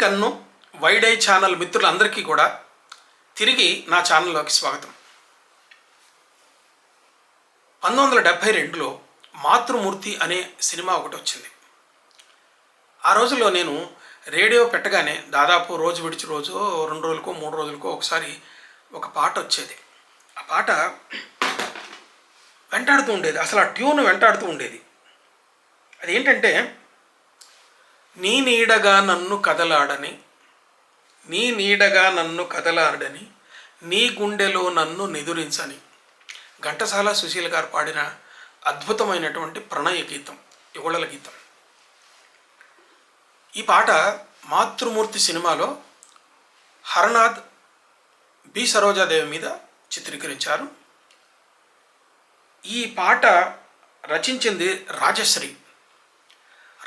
కన్ను వైడై ఛానల్ మిత్రులందరికీ కూడా తిరిగి నా ఛానల్లోకి స్వాగతం. పంతొమ్మిది వందల డెబ్భై రెండులో మాతృమూర్తి అనే సినిమా ఒకటి వచ్చింది. ఆ రోజుల్లో నేను రేడియో పెట్టగానే దాదాపు రోజు విడిచి రోజు రెండు రోజులకో మూడు రోజులకో ఒకసారి ఒక పాట వచ్చేది. ఆ పాట వెంటాడుతూ ఉండేది. అసలు ఆ ట్యూన్ వెంటాడుతూ ఉండేది. అదేంటంటే నీ నీడగా నన్ను కదలాడని నీ నీడగా నన్ను కదలాడని నీ గుండెలో నన్ను నిదురించని. ఘంటసాల సుశీల్ గారు పాడిన అద్భుతమైనటువంటి ప్రణయ గీతం యుగళల గీతం. ఈ పాట మాతృమూర్తి సినిమాలో హరనాథ్ బి. సరోజాదేవి మీద చిత్రీకరించారు. ఈ పాట రచించింది రాజశ్రీ.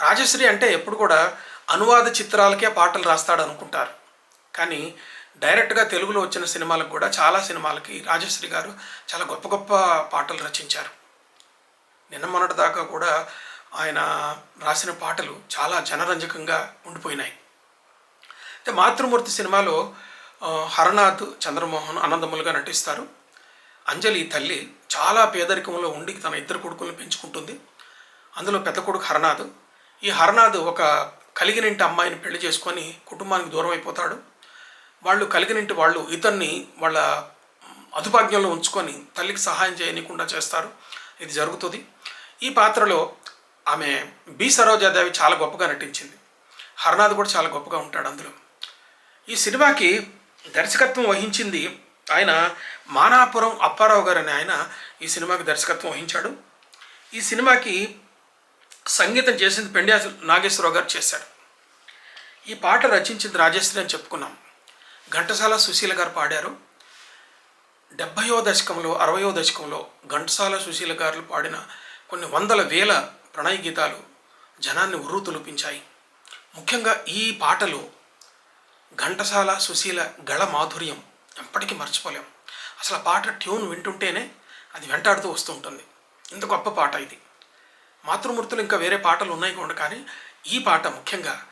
రాజశ్రీ అంటే ఎప్పుడు కూడా అనువాద చిత్రాలకే పాటలు రాస్తాడు అనుకుంటారు కానీ డైరెక్ట్గా తెలుగులో వచ్చిన సినిమాలకు కూడా చాలా సినిమాలకి రాజశ్రీ గారు చాలా గొప్ప గొప్ప పాటలు రచించారు. నిన్న మొన్నటి దాకా కూడా ఆయన రాసిన పాటలు చాలా జనరంజకంగా ఉండిపోయినాయి. అయితే మాతృమూర్తి సినిమాలో హరనాథ్ చంద్రమోహన్ ఆనందములుగా నటిస్తారు. అంజలి తల్లి చాలా పేదరికంలో ఉండి తన ఇద్దరు కొడుకులను పెంచుకుంటుంది. అందులో పెద్ద కొడుకు హరనాథ్ ఈ హరనాథ్ ఒక కలిగినింటి అమ్మాయిని పెళ్ళి చేసుకొని కుటుంబానికి దూరం అయిపోతాడు. వాళ్ళు కలిగినింటి వాళ్ళు ఇతన్ని వాళ్ళ అదుపాజ్ఞంలో ఉంచుకొని తల్లికి సహాయం చేయనీయకుండా చేస్తారు. ఇది జరుగుతుంది. ఈ పాత్రలో ఆమె బి సరోజాదేవి చాలా గొప్పగా నటించింది. హరనాథ్ కూడా చాలా గొప్పగా ఉంటాడు అందులో. ఈ సినిమాకి దర్శకత్వం వహించింది ఆయన మానాపురం అప్పారావు గారు అనే ఆయన ఈ సినిమాకి దర్శకత్వం వహించాడు. ఈ సినిమాకి సంగీతం చేసింది పెండ్యా నాగేశ్వరరావు గారు చేశారు. ఈ పాట రచించింది రాజేశ్వరి అని చెప్పుకున్నాం. ఘంటసాల సుశీల గారు పాడారు. డెబ్భయో దశకంలో అరవయో దశకంలో ఘంటసాల సుశీల గారు పాడిన కొన్ని వందల వేల ప్రణయ గీతాలు జనాన్ని ఉర్రు తులిపించాయి. ముఖ్యంగా ఈ పాటలో ఘంటసాల సుశీల గళ మాధుర్యం ఎప్పటికీ మర్చిపోలేం. అసలు ఆ పాట ట్యూన్ వింటుంటేనే అది వెంటాడుతూ వస్తూ ఉంటుంది. ఇంత గొప్ప పాట ఇది. మాతృమూర్తులు ఇంకా వేరే పాటలు ఉన్నాయి కూడా కానీ ఈ పాట ముఖ్యంగా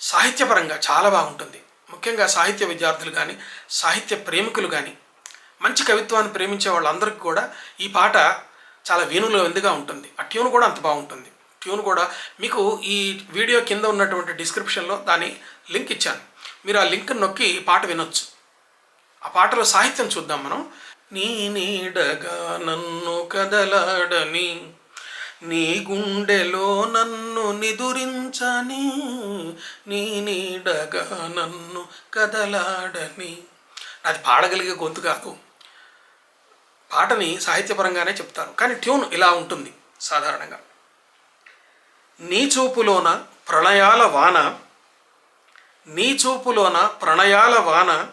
సాహిత్యపరంగా చాలా బాగుంటుంది. ముఖ్యంగా సాహిత్య విద్యార్థులు కానీ సాహిత్య ప్రేమికులు కానీ మంచి కవిత్వాన్ని ప్రేమించే వాళ్ళందరికీ కూడా ఈ పాట చాలా వేణుల విందుగా ఉంటుంది. ఆ ట్యూన్ కూడా అంత బాగుంటుంది. ట్యూన్ కూడా మీకు ఈ వీడియో కింద ఉన్నటువంటి డిస్క్రిప్షన్లో దాని లింక్ ఇచ్చాను. మీరు ఆ లింక్ నొక్కి ఈ పాట వినొచ్చు. ఆ పాటలో సాహిత్యం చూద్దాం మనం. నీ నీడగా నన్ను కదలాడని నీ గుండెలో నన్ను నిదురించని నీ నీడగా నన్ను కదలాడని. అది పాడగలిగే గొంతు కాదు. పాటని సాహిత్యపరంగానే చెప్తారు కానీ ట్యూన్ ఇలా ఉంటుంది సాధారణంగా. నీ చూపులోన ప్రణయాల వాన నీ చూపులోన ప్రణయాల వాన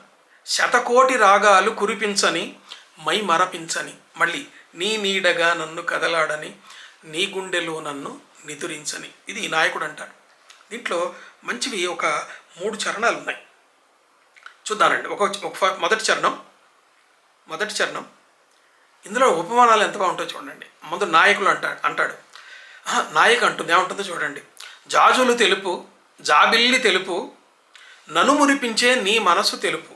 శతకోటి రాగాలు కురిపించని మై మరపించని మళ్ళీ నీ నీడగా నన్ను కదలాడని నీ గుండెలో నన్ను నిదురించని. ఇది ఈ నాయకుడు అంటాడు. దీంట్లో మంచివి ఒక మూడు చరణాలు ఉన్నాయి. చూద్దానండి ఒక ఒక మొదటి చరణం. మొదటి చరణం. ఇందులో ఉపమానాలు ఎంత బాగుంటాయో చూడండి. ముందు నాయకులు అంటా అంటాడు. నాయకు అంటుంది. ఏమంటుందో చూడండి. జాజులు తెలుపు జాబిల్లి తెలుపు నను మురిపించే నీ మనసు తెలుపు.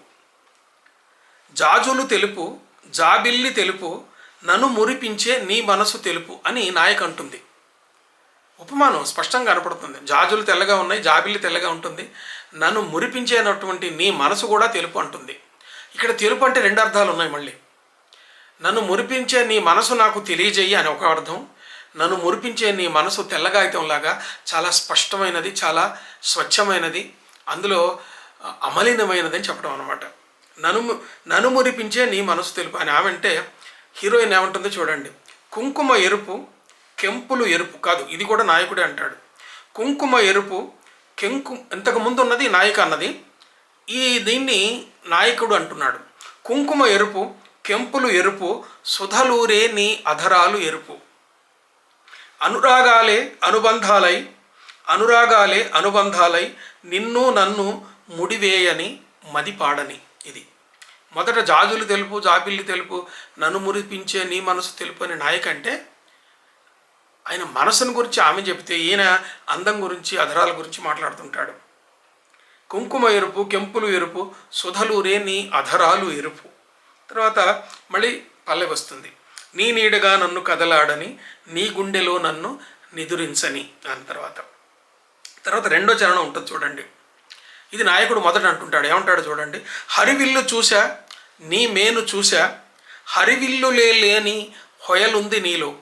జాజులు తెలుపు జాబిల్లి తెలుపు నన్ను మురిపించే నీ మనసు తెలుపు అని నాయక అంటుంది ఉపమానం స్పష్టంగా కనపడుతుంది. జాజులు తెల్లగా ఉన్నాయి జాబిల్లి తెల్లగా ఉంటుంది. నన్ను మురిపించేనటువంటి నీ మనసు కూడా తెలుపు అంటుంది. ఇక్కడ తెలుపు అంటే రెండు అర్థాలు ఉన్నాయి మళ్ళీ. నన్ను మురిపించే నీ మనసు నాకు తెలియజేయి అని ఒక అర్థం. నన్ను మురిపించే నీ మనసు తెల్లగాయితంలాగా చాలా స్పష్టమైనది చాలా స్వచ్ఛమైనది అందులో అమలినమైనదని అమలినమైనది అని చెప్పడం అనమాట నన్ను నన్ను మురిపించే నీ మనసు తెలుపు అని ఆమెంటే హీరోయిన్ ఏమంటుందో చూడండి. కుంకుమ ఎరుపు కెంపులు ఎరుపు కాదు ఇది కూడా నాయకుడే అంటాడు. కుంకుమ ఎరుపు కెంకు ఇంతకు ముందు ఉన్నది నాయక అన్నది. ఈ దీన్ని నాయకుడు అంటున్నాడు. కుంకుమ ఎరుపు కెంపులు ఎరుపు సుధలూరే నీ అధరాలు ఎరుపు. అనురాగాలే అనుబంధాలై అనురాగాలే అనుబంధాలై నిన్ను నన్ను ముడివేయని మదిపాడని ఇది. మొదట జాజులు తెలుపు జాబిల్లి తెలుపు నన్ను మురిపించే నీ మనసు తెలుపు అనే నాయక అంటే ఆయన మనసును గురించి ఆమె చెబితే ఈయన అందం గురించి అధరాల గురించి మాట్లాడుతుంటాడు. కుంకుమ ఎరుపు కెంపులు ఎరుపు సుధలు రేని అధరాలు ఎరుపు. తర్వాత మళ్ళీ పల్లె వస్తుంది. నీ నీడగా నన్ను కదలాడని నీ గుండెలో నన్ను నిదురించని దాని తర్వాత. తర్వాత రెండో చరణం ఉంటుంది చూడండి. ఇది నాయకుడు మొదట అంటుంటాడు. ఏమంటాడు చూడండి? హరివిల్లు చూసా నీ మేను చూశా? హరివిల్లులే లేని హొయలుంది నీలో.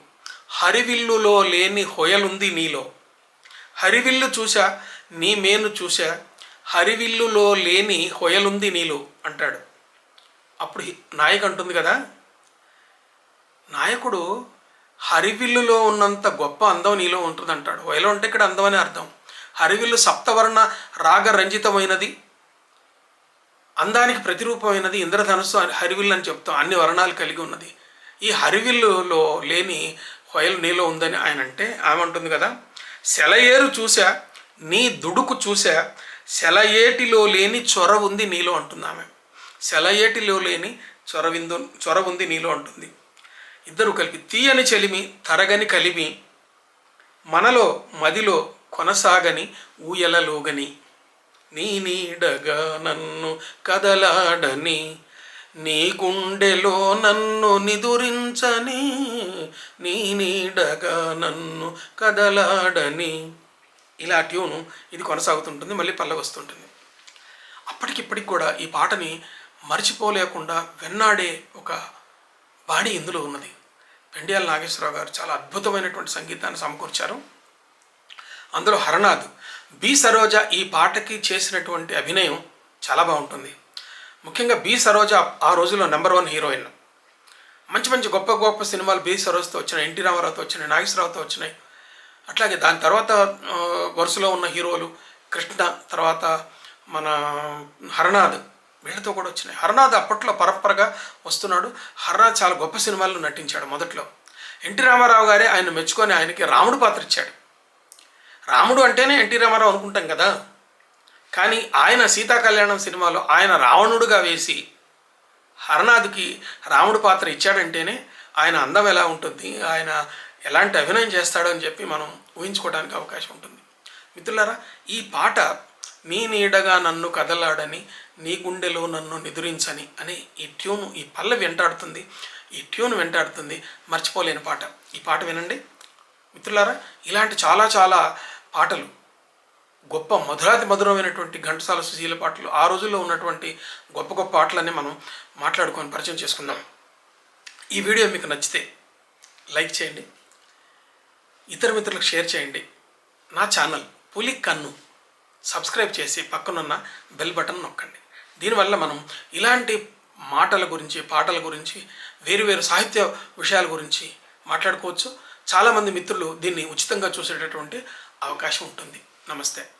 హరివిల్లులో లేని హొయలుంది నీలో. హరివిల్లు చూశా? నీ మేను చూశా? హరివిల్లులో లేని హొయలుంది నీలో అంటాడు. అప్పుడు నాయకు అంటుంది కదా? నాయకుడు హరివిల్లులో ఉన్నంత గొప్ప అందం నీలో ఉంటుంది అంటాడు హొయలు అంటే ఇక్కడ అందం అని అర్థం. హరివిల్లు సప్తవర్ణ రాగ రంజితమైనది. అందానికి ప్రతిరూపమైనది ఇంద్రధనుస్సు అని హరివిల్లు అని చెప్తాం. అన్ని వర్ణాలు కలిగి ఉన్నది. ఈ హరివిల్లులో లేని హొయలు నీలో ఉందని ఆయన అంటే ఆమె ఉంటుంది కదా సెలయేరు చూసా నీ దుడుకు చూసా సెలయేటిలో లేని చొర ఉంది నీలో అంటుంది ఆమె. సెలయేటిలో లేని చొరవిందు చొర ఉంది నీలో అంటుంది. ఇద్దరు కలిపి తీయని చెలిమి తరగని కలిమి మనలో మదిలో కొనసాగని ఊయలలోగని నీ నీడగా నన్ను కదలాడని నీ గుండెలో నన్ను నిదురించని నీ నీడగా నన్ను కదలాడని. ఇలా ట్యూను ఇది కొనసాగుతుంటుంది మళ్ళీ పల్ల వస్తుంటుంది. అప్పటికిప్పటికి కూడా ఈ పాటని మర్చిపోలేకుండా వెన్నాడే ఒక బాడీ ఇందులో ఉన్నది. పెండియాల నాగేశ్వరరావు గారు చాలా అద్భుతమైనటువంటి సంగీతాన్ని సమకూర్చారు. అందులో హరనాథ్ బి. సరోజ ఈ పాటకి చేసినటువంటి అభినయం చాలా బాగుంటుంది. ముఖ్యంగా బి. సరోజ ఆ రోజుల్లో నెంబర్ వన్ హీరోయిన్. మంచి మంచి గొప్ప గొప్ప సినిమాలు బి. సరోజ్తో వచ్చినాయి ఎన్టీ రామారావుతో వచ్చినాయి నాగేశ్వరరావుతో వచ్చినాయి. అట్లాగే దాని తర్వాత వరుసలో ఉన్న హీరోలు కృష్ణ తర్వాత మన హరనాథ్ వీళ్ళతో కూడా వచ్చినాయి. హరనాథ్ అప్పట్లో పరంపరగా వస్తున్నాడు. హరనాథ్ చాలా గొప్ప సినిమాల్లో నటించాడు మొదట్లో. ఎన్టీ రామారావు గారే ఆయన మెచ్చుకొని ఆయనకి రాముడు పాత్ర ఇచ్చాడు. రాముడు అంటేనే ఎన్టీ రామారావు అనుకుంటాం కదా. కానీ ఆయన సీతా కళ్యాణం సినిమాలో ఆయన రావణుడుగా వేసి హరనాథ్కి రాముడు పాత్ర ఇచ్చాడంటేనే ఆయన అందం ఎలా ఉంటుంది ఆయన ఎలాంటి అభినయం చేస్తాడో అని చెప్పి మనం ఊహించుకోవడానికి అవకాశం ఉంటుంది. మిత్రులారా ఈ పాట నీ నీడగా నన్ను కదలాడని నీ గుండెలో నన్ను నిదురించని అనే ఈ ట్యూన్ ఈ పల్ల వెంటాడుతుంది. ఈ ట్యూన్ వెంటాడుతుంది. మర్చిపోలేని పాట. ఈ పాట వినండి. మిత్రులారా ఇలాంటి చాలా చాలా పాటలు. గొప్ప మధురాతి మధురమైనటువంటి ఘంటసాల సుశీల పాటలు. ఆ రోజుల్లో ఉన్నటువంటి గొప్ప గొప్ప పాటలన్నీ మనం మాట్లాడుకొని పరిచయం చేసుకుందాం. ఈ వీడియో మీకు నచ్చితే లైక్ చేయండి. ఇతర మిత్రులకు షేర్ చేయండి. నా ఛానల్ పులి కన్ను సబ్స్క్రైబ్ చేసి పక్కనున్న బెల్ బటన్ నొక్కండి. దీనివల్ల మనం ఇలాంటి మాటల గురించి పాటల గురించి వేరు వేరు సాహిత్య విషయాల గురించి మాట్లాడుకోవచ్చు. చాలామంది మిత్రులు దీన్ని ఉచితంగా చూసేటటువంటి అవకాశం ఉంటుంది. నమస్తే.